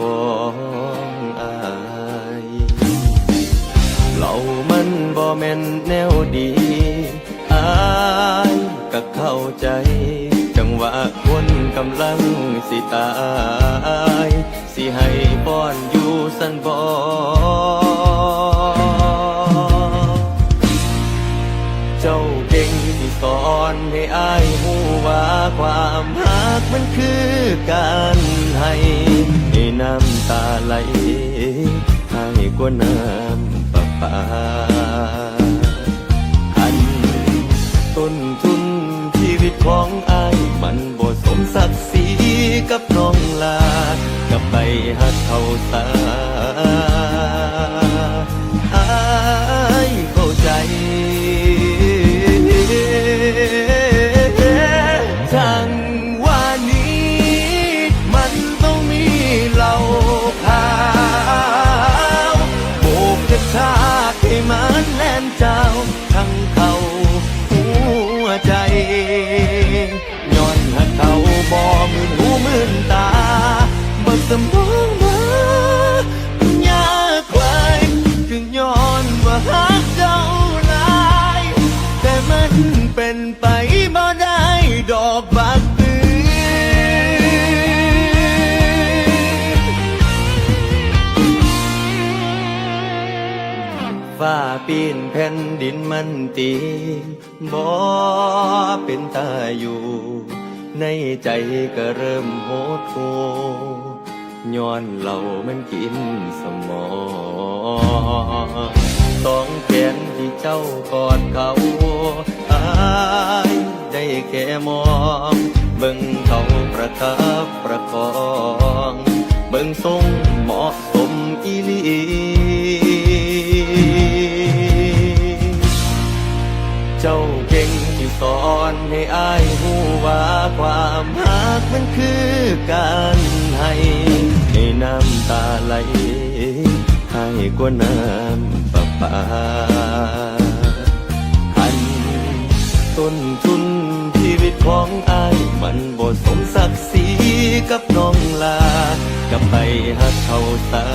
ของอายเรามันบ่แม่นแนวดีอายก็เข้าใจ จังหวะคนกำลังสิตาย สิให้ป้อนอยู่สันบ่เจ้าเก่งที่สอนให้อายหูว่าความรักมันคือการ น้ำประปาอันต้นทุนชีวิตของอายมันบ่สมศักดิ์ศรีกับน้องลากับไปหักเขาสา สมองมาปัญญาควายถึงย้อนว่าหักเจ้าหลาย แต่มันเป็นไปบ่ได้ดอกบักตือฟ้าปีนแผ่นดินมันตีบ่เป็นตาอยู่ ในใจก็เริ่มโหดหู ย้อนเหล่ามันกินสมองสองแขนที่เจ้ากอดเขาอายได้แค่มอง เบิ่งเขาประคับประคอง เบิ่งทรงเหมาะสมอีลีเจ้าเก่งที่สอนให้อายหูว่าความรักมันคือการให้ให้ น้ำตาไหลให้กว่าน้ำประปาหันต้นทุนชีวิตของอาย มันบ่สมศักดิ์ศรีกับน้องลา กับไปหักเขาตา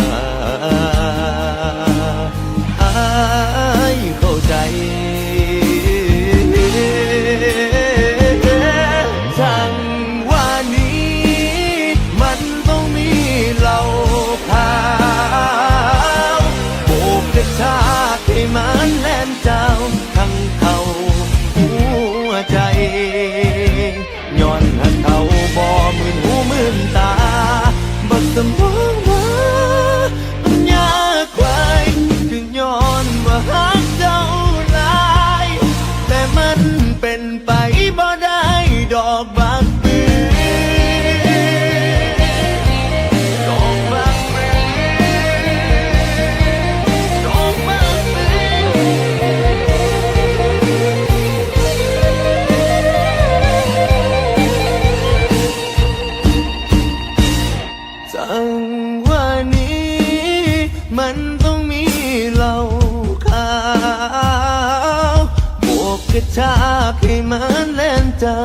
กระชากให้มันแล่นเจ้า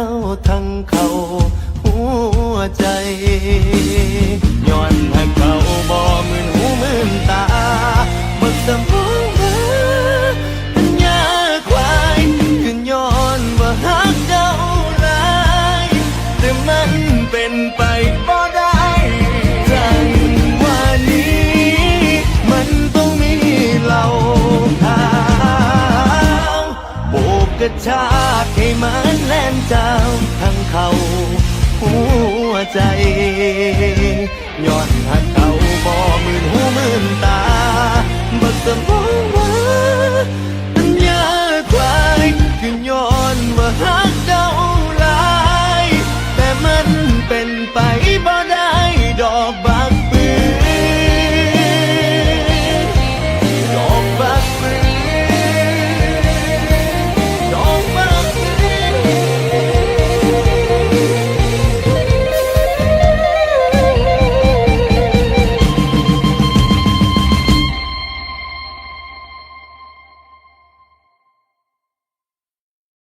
ทั้งเขาหัวใจ ชาติให้มันแล่นเจ้าทั้งเขาหัวใจย้อนหัดเขาบ่มื่นหูมื่นตาบึกสมอง